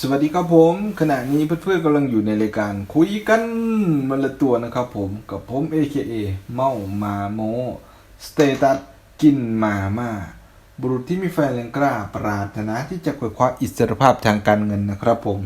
สวัสดีครับผม ขณะนี้เพื่อนๆกำลังอยู่ในรายการคุยกันมันละตัวนะครับผมกับผม AKA เมามาโมสเตตัสกินมาม่าบุรุษที่มีแฟนแรงกล้าปรารถนาที่จะเกิดความอิสรภาพทางการเงินนะครับผม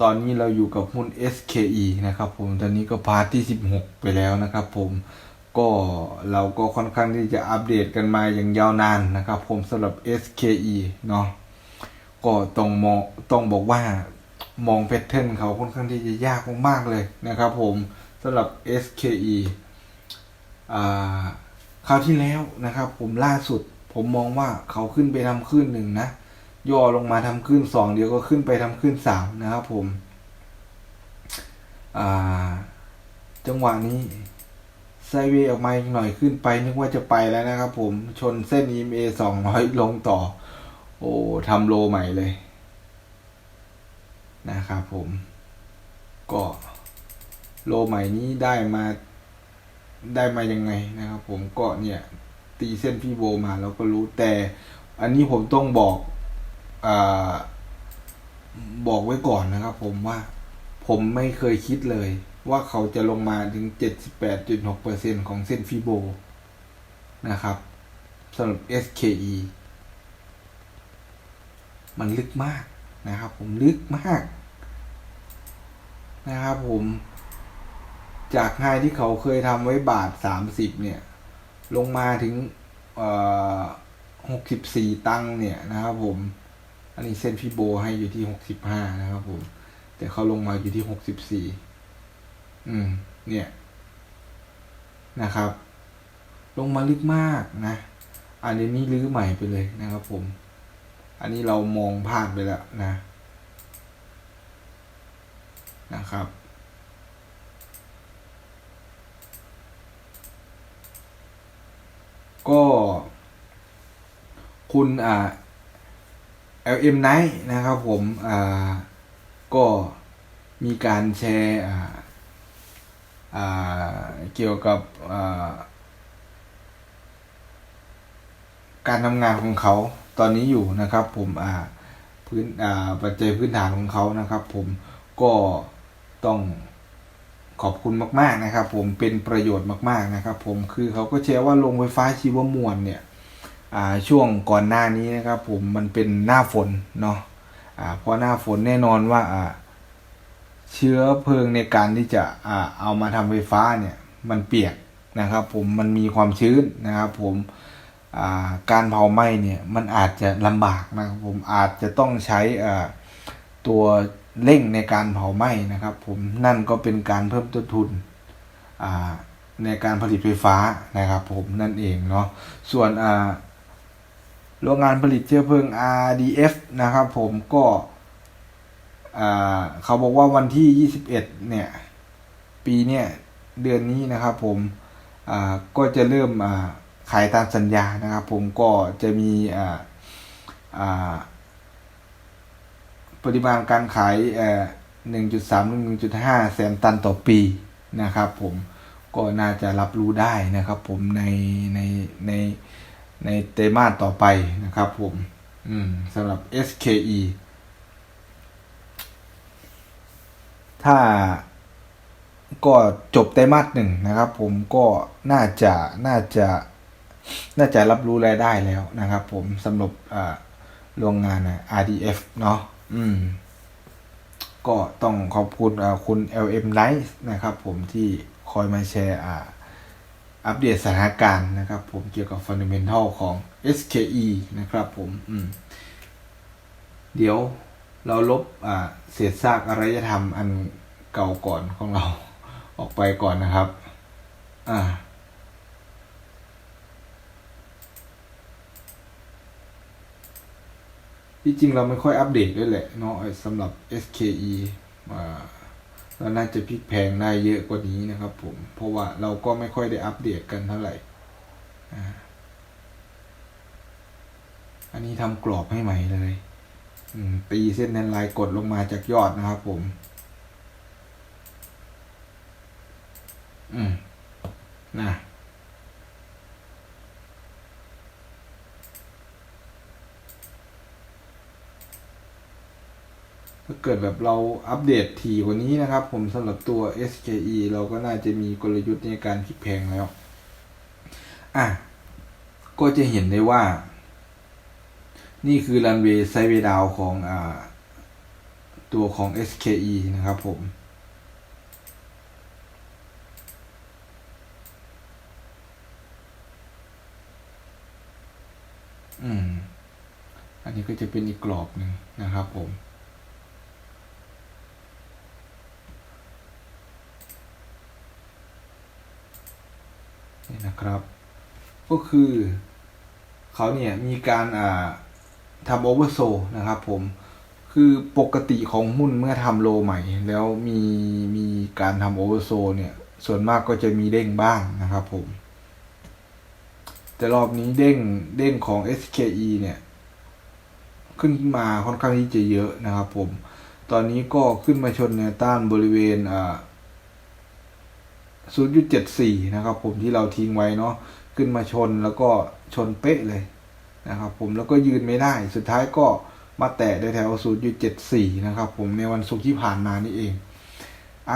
ตอนนี้เราอยู่กับหุ้น SKE นะครับผมตอนนี้ก็พาร์ทที่ 16 ไปแล้วนะครับผมก็เราก็ค่อนข้างที่จะอัปเดตกันมาอย่างยาวนานนะครับผมสำหรับ SKE เนาะ ก็ต้องมองต้องบอกว่ามองแพทเทิร์นเขาค่อนข้างที่จะยากมากๆเลยนะครับผมสำหรับ SKE คราวที่แล้วนะครับ ผมล่าสุด ผมมองว่าเขาขึ้นไปทำขึ้นหนึ่งนะ ย่อลงมาทำขึ้นสองเดี๋ยวก็ขึ้นไปทำขึ้นสามนะครับผมจังหวะนี้ไซเวย์ออกมาอีกหน่อยขึ้นไปนึกว่าจะไปแล้วนะครับผมชนเส้น EMA 200 ลงต่อ โอ้ทำโลใหม่เลย นะครับผม ก็โลใหม่นี้ได้มาได้มายังไงนะครับผมก็เนี่ย ตีเส้นพี่โบมาแล้วก็รู้แต่ อันนี้ผมต้องบอกอบอกไว้ก่อนนะครับผมว่าผมไม่เคยคิดเลย ว่าเขาจะลงมาถึง 78.6%ของเส้นฟิโบนะครับสำหรับ SKE มันลึกมากนะครับ ผมลึกมากนะครับผม จากไฮที่เขาเคยทำไว้บาทสามสิบเนี่ย ลงมาถึงหกสิบสี่ตังค์เนี่ยนะครับผม อันนี้เส้นพี่โบให้อยู่ที่หกสิบห้านะครับผม แต่เขาลงมาอยู่ที่หกสิบสี่อืม เนี่ยนะครับ ลงมาลึกมากนะ อันนี้รื้อใหม่ไปเลยนะครับผม อันนี้เรามองพลาดไปแล้วนะนะครับ ก็ คุณอ่า LM Night นะครับผมอ่าก็มีการแชร์อ่าอ่าเกี่ยวกับอ่าการทำงานของเขา ตอนนี้อยู่นะครับ ผมอ่าพื้นอ่าปัจจัยพื้นฐานของเขานะครับ ผมก็ต้องขอบคุณมาก ๆนะครับ ผมเป็นประโยชน์มากๆนะครับ ผมคือเขาก็แชร์ว่าโรงไฟฟ้าชีวมวลเนี่ยอ่าช่วงก่อนหน้านี้นะครับ ผมมันเป็นหน้าฝนเนาะอ่าเพราะหน้าฝนแน่นอนว่าอ่าเชื้อเพลิงในการที่จะอ่าเอามาทำไฟฟ้าเนี่ย มันเปียกนะครับ ผมมันมีความชื้นนะครับ ผม การเผาไหม้เนี่ยมันอาจจะลำบากนะครับผมอาจจะต้องใช้ตัวเร่งในการเผาไหม้นะครับ ผมนั่นก็เป็นการเพิ่มต้นทุนในการผลิตไฟฟ้านะครับผมนั่นเองเนาะส่วนโรงงานผลิตเชื้อเพลิง RDF นะครับผมก็เขาบอกว่าวันที่ 21 เนี่ย ปีเนี่ย เดือนนี้นะครับผมก็จะเริ่ม ขายตามสัญญานะครับ ผมก็จะมีอ่าอ่าปริมาณการขายเอ่อหนึ่งจุดสามหนึ่งจุดห้าแสนตันต่อปีนะครับ ผมก็น่าจะรับรู้ได้นะครับ ผมในในในในเตมาต่อไปนะครับ ผมอืมสำหรับ SKE ถ้าก็จบไตรมาสหนึ่งนะครับ ผมก็น่าจะน่าจะ น่าจะรับรู้รายได้แล้วนะครับผมสำหรับโรงงาน RDF เนาะอืม ก็ต้องขอบคุณคุณ LM Light นะครับผมที่คอยมาแชร์อัปเดตสถานการณ์นะครับผมเกี่ยวกับ Fundamental ของ SKE นะครับผมอืม เดี๋ยวเราลบเศษซากอารยธรรมอันเก่าก่อนของเราออกไปก่อนนะครับ อ่า ที่จริงเราไม่ค่อยอัปเดตด้วยแหละเนาะสำหรับ SKE มาเราน่าจะพลิกแพงได้เยอะกว่านี้นะครับผม เพราะว่าเราก็ไม่ค่อยได้อัปเดตกันเท่าไหร่ อันนี้ทำกรอบให้ใหม่เลยตีเส้นแนนไลน์กดลงมาจากยอดนะครับผม อืมนะ เกิดแบบเราอัปเดตถี่กว่านี้นะครับ ผมสำหรับตัว SKE เราก็น่าจะมีกลยุทธ์ในการคิดแพงแล้ว อะ ก็จะเห็นได้ว่า นี่คือรันเวย์ไซเวย์ดาวของอ่าตัวของ SKE นะครับผม อืม อันนี้ก็จะเป็นอีกกรอบหนึ่งนะครับผม นี่นะครับ ก็คือเขาเนี่ยมีการอ่าทำโอเวอร์โซนะครับผมคือปกติของหุ้นเมื่อทำโลใหม่ แล้วมีมีการทำโอเวอร์โซเนี่ย ส่วนมากก็จะมีเด้งบ้างนะครับผม แต่รอบนี้เด้งเด้งของ SKE เนี่ย ขึ้นมาค่อนข้างที่จะเยอะนะครับผม ตอนนี้ก็ขึ้นมาชนแนวต้านบริเวณอ่า 0.74 นะครับผมที่เราทิ้งไว้เนาะขึ้นมาชนแล้วก็ชนเป๊ะเลยนะครับผมแล้วก็ยืนไม่ได้สุดท้ายก็มาแตะได้แถว 0.74 นะครับผมในวันศุกร์ที่ผ่านมานี่เอง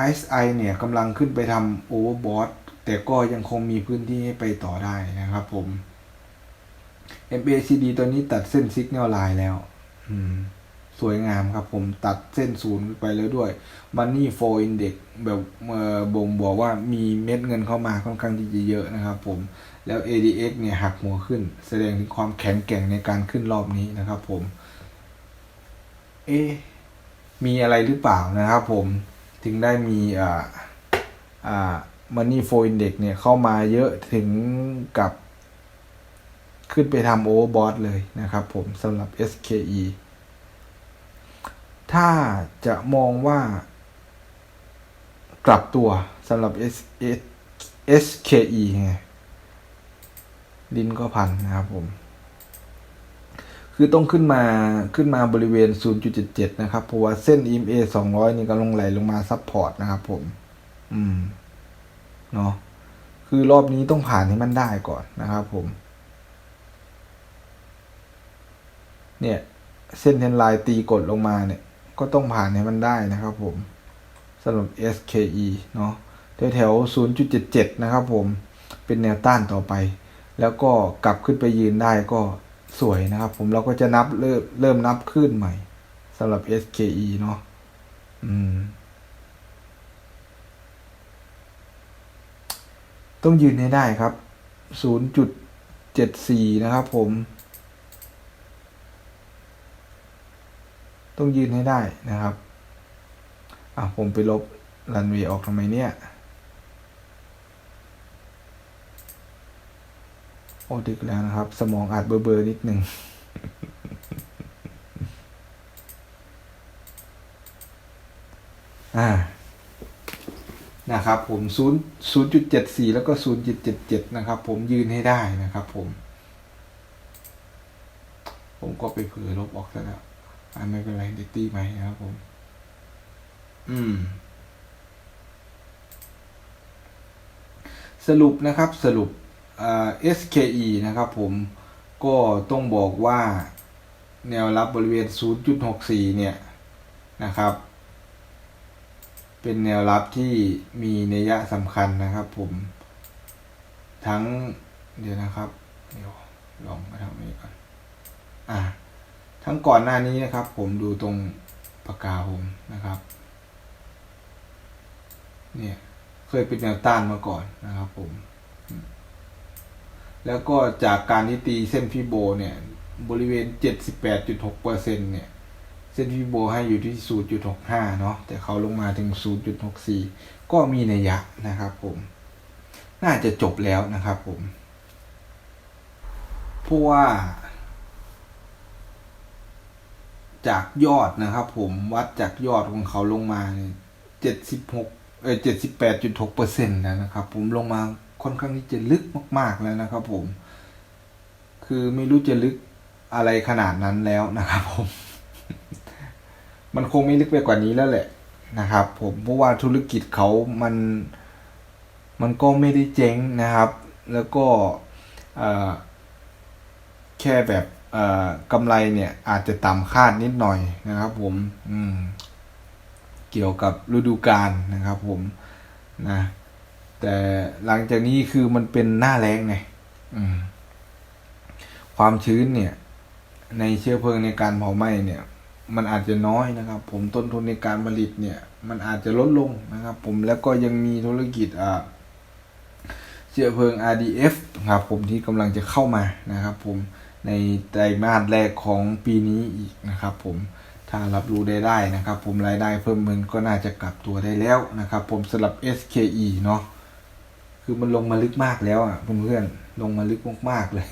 RSI เนี่ยกำลังขึ้นไปทำโอเวอร์บอทแต่ก็ยังคงมีพื้นที่ให้ไปต่อได้นะครับผม MACD ตัวนี้ตัดเส้น Signal Line แล้ว อืม สวยงามครับผมตัดเส้นศูนย์ไปแล้วด้วย Money Flow Index แบบเอ่อบ่งบอกว่ามีเม็ดเงินเข้ามาค่อนข้างที่จะเยอะนะครับผมแล้ว ADX เนี่ยหักหัวขึ้น แสดงถึงความแข็งแกร่งในการขึ้นรอบนี้นะครับผม เอ๊มีอะไรหรือเปล่านะครับผมถึงได้มีอ่าอ่า Money Flow Index เนี่ยเข้ามาเยอะถึงกับขึ้นไปทำโอเวอร์บอทเลยนะครับผมสำหรับ SKE ถ้าจะมองว่ากลับตัวสำหรับ S S SKE ไงลิ้นก็พันนะครับผม คือต้องขึ้นมาขึ้นมาบริเวณ 0.77 นะครับ เพราะว่าเส้น EMA 200 นี่ก็ลงไหลลงมาซับพอร์ตนะครับผม อืม เนาะคือรอบนี้ต้องผ่านให้มันได้ก่อนนะครับผม เนี่ย เส้นเทนไลน์ตีกดลงมาเนี่ย ก็ต้องผ่านให้มันได้นะครับผมสำหรับ SKE เนาะแถวแถว 0.77 นะครับผมเป็นแนวต้านต่อไป แล้วก็กลับขึ้นไปยืนได้ก็สวยนะครับผมเราก็จะนับเริ่มเริ่มนับขึ้นใหม่สำหรับ SKE เนาะอืม ต้องยืนให้ได้ครับ 0.74 นะครับผม ต้องยืนให้ได้นะครับ อะผมไปลบรันเวย์ออกทำไมเนี่ย โอ้ดึกแล้วนะครับ สมองอาจเบอร์เบอร์นิดหนึ่งอ่า นะครับผม0 0.74แล้วก็0.77นะครับ ผมยืนให้ได้นะครับผม ผมก็ไปเผลอลบออกซะแล้ว อ่าไม่เป็นไรเดี๋ยวตีใหม่ครับผม อืม สรุปนะครับสรุปอ่า SKE นะครับผมก็ต้องบอกว่าแนวรับบริเวณ 0.64 เนี่ยนะครับ เป็นแนวรับที่มีนัยยะสำคัญนะครับผม ทั้งเดี๋ยวนะครับ เดี๋ยวลองมาทำนี้ก่อน อ่า ทั้งก่อนหน้านี้นะครับ ผมดูตรงปากกาผมนะครับ เนี่ยเคยเป็นแนวต้านมาก่อนนะครับผม แล้วก็จากการที่ตีเส้นฟิโบเนี่ย บริเวณ 78.6เปอร์เซ็นเนี่ย เส้นฟิโบให้อยู่ที่ 0.65 เนาะแต่เขาลงมาถึง 0.64 ก็มีนัยยะนะครับผม น่าจะจบแล้วนะครับผมเพราะว่า จากยอดนะครับผมวัดจากยอดของเขาลงมาเนี่ยเจ็ดสิบหกเออเจ็ดสิบแปดจุดหกเปอร์เซ็นต์แล้วนะครับ ผมลงมาค่อนข้างที่จะลึกมาก ๆแล้วนะครับ ผม คือไม่รู้จะลึกอะไรขนาดนั้นแล้วนะครับ ผม มันคงไม่ลึกไปกว่านี้แล้วแหละนะครับ ผมเพราะว่าธุรกิจเขามัน มันก็ไม่ได้เจ๊งนะครับ แล้วก็แค่แบบ กำไรเนี่ยอาจจะต่ำคาดนิดหน่อยนะครับ ผมอืมเกี่ยวกับฤดูกาลนะครับ ผมนะแต่หลังจากนี้คือมันเป็นหน้าแรงไงความชื้นเนี่ย ในเชื้อเพลิงในการเผาไหม้เนี่ย มันอาจจะน้อยนะครับ ผมต้นทุนในการผลิตเนี่ย มันอาจจะลดลงนะครับ ผมแล้วก็ยังมีธุรกิจอ่าเชื้อเพลิง RDF ครับ ผมที่กำลังจะเข้ามานะครับ ผม ในไตรมาสแรกของปีนี้อีกนะครับผมถ้ารับรู้ได้ได้นะครับ ผมรายได้เพิ่มเงินก็น่าจะกลับตัวได้แล้วนะครับ ผมสำหรับ SKE เนาะคือมันลงมาลึกมากแล้วอะเพื่อนๆลงมาลึกมากๆเลย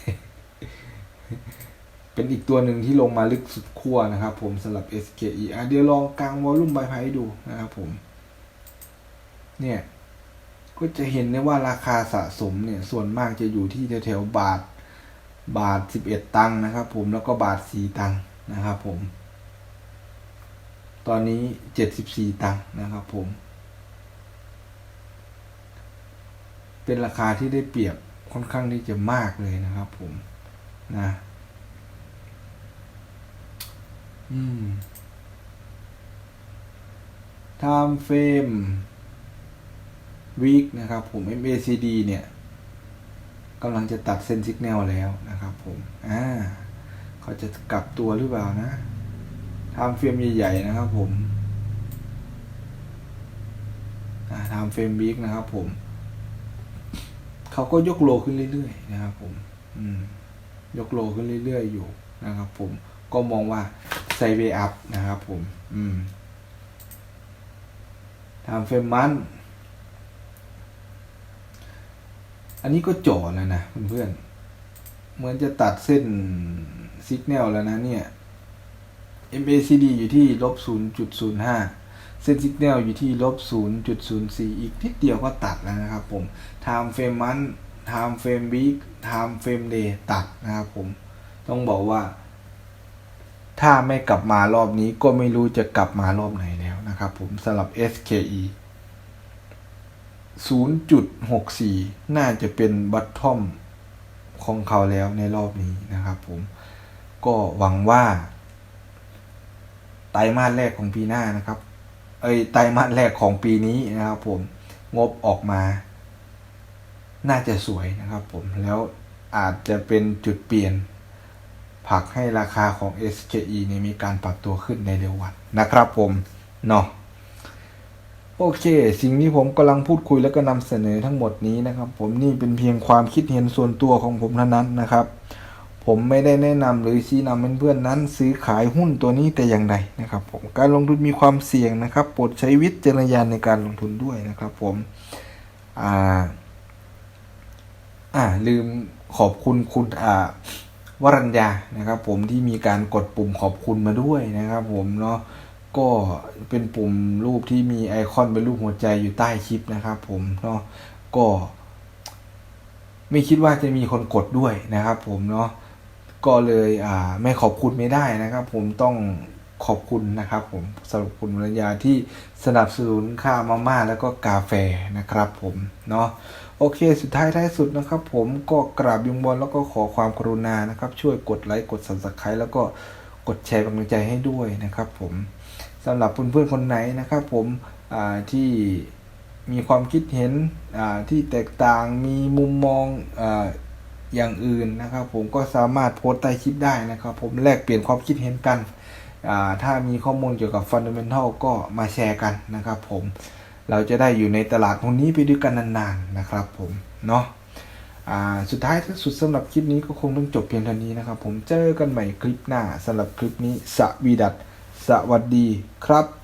เป็นอีกตัวหนึ่งที่ลงมาลึกสุดขั้วนะครับ ผมสำหรับ SKE อะเดี๋ยวลองกลางวอลลุ่มใบไพ่ดูนะครับผม เนี่ย ก็จะเห็นได้ว่าราคาสะสมเนี่ย ส่วนมากจะอยู่ที่แถวๆบาท บาทสิบเอ็ดตังค์นะครับ ผมแล้วก็บาทสี่ตังค์นะครับ ผม ตอนนี้เจ็ดสิบสี่ตังค์นะครับผม เป็นราคาที่ได้เปรียบค่อนข้างที่จะมากเลยนะครับ ผมนะอืม time frame วีคนะครับผม MACD เนี่ย กำลังจะตัดเส้นสัญญาณแล้วนะครับผม อ่าเขาจะกลับตัวหรือเปล่านะทำเฟรมใหญ่ๆนะครับผมอ่าทำเฟรมวีคนะครับผม เขาก็ยกโลขึ้นเรื่อยๆนะครับผม อืม ยกโลขึ้นเรื่อยๆอยู่นะครับผม ก็มองว่าไซเวอัพนะครับผม อืมทำเฟรมมัน อันนี้ก็จ่อแล้วนะเพื่อนๆ เหมือนจะตัดเส้นสัญญาณแล้วนะเนี่ย MACD อยู่ที่ลบ0.05 เส้นสัญญาณอยู่ที่ลบ0.04 อีกนิดเดียวก็ตัดแล้วนะครับผม time frame month time frame week time frame day ตัดนะครับผม ต้องบอกว่า ถ้าไม่กลับมารอบนี้ก็ไม่รู้จะกลับมารอบไหนแล้วนะครับผมสำหรับ SKE 0.64 น่าจะเป็นบัตทอมของเขาแล้วในรอบนี้นะครับผมก็หวังว่า ไตรมาสแรกของปีหน้านะครับ เอ้ยไตรมาสแรกของปีนี้นะครับผมงบออกมา น่าจะสวยนะครับผมแล้วอาจจะเป็นจุดเปลี่ยนผลักให้ราคาของ SKE นี่มีการปรับตัวขึ้นในเร็ววันนะครับผมเนาะ โอเค สิ่งที่ผมกำลังพูดคุยแล้วก็นำเสนอทั้งหมดนี้นะครับ ผมนี่เป็นเพียงความคิดเห็นส่วนตัวของผมเท่านั้นนะครับ ผมไม่ได้แนะนำหรือชี้นำเพื่อนๆนั้น ซื้อขายหุ้นตัวนี้แต่อย่างใดนะครับ ผมการลงทุนมีความเสี่ยงนะครับโปรดใช้วิจารณญาณในการลงทุนด้วยนะครับ ผมอ่าอ่าลืมขอบคุณคุณอ่าวรัญญานะครับ ผมที่มีการกดปุ่มขอบคุณมาด้วยนะครับ ผมเนาะ ก็เป็นปุ่มรูปที่มีไอคอนเป็นรูปหัวใจอยู่ใต้คลิปนะครับ ผมเนาะก็ ไม่คิดว่าจะมีคนกดด้วยนะครับ ผมเนาะก็เลยอ่าไม่ขอบคุณไม่ได้นะครับ ผมต้องขอบคุณนะครับ ผมสำหรับคุณวรรยาที่สนับสนุนค่ามาม่าแล้วก็กาแฟนะครับ ผมเนาะโอเค สุดท้ายท้ายสุดนะครับ ผมก็กราบยุงบอลแล้วก็ขอความกรุณานะครับ ช่วยกดไลค์กด subscribe แล้วก็กดแชร์กำลังใจให้ด้วยนะครับ ผม สำหรับเพื่อนๆคนไหนนะครับผมที่มีความคิดเห็นที่แตกต่างมีมุมมองออย่างอื่นนะครับ ผมก็สามารถโพสต์ใต้คลิปได้นะครับ ผมแลกเปลี่ยนความคิดเห็นกัน ถ้ามีข้อมูลเกี่ยวกับฟันเดเมนทัลก็มาแชร์กันนะครับ ผมเราจะได้อยู่ในตลาดตรงนี้ไปด้วยกันนานๆนะครับ ผมเนาะสุดท้ายที่สุดสำหรับคลิปนี้ก็คงต้องจบเพียงเท่านี้นะครับ ผมเจอกันใหม่คลิปหน้าสำหรับคลิปนี้สวีดัต สวัสดีครับ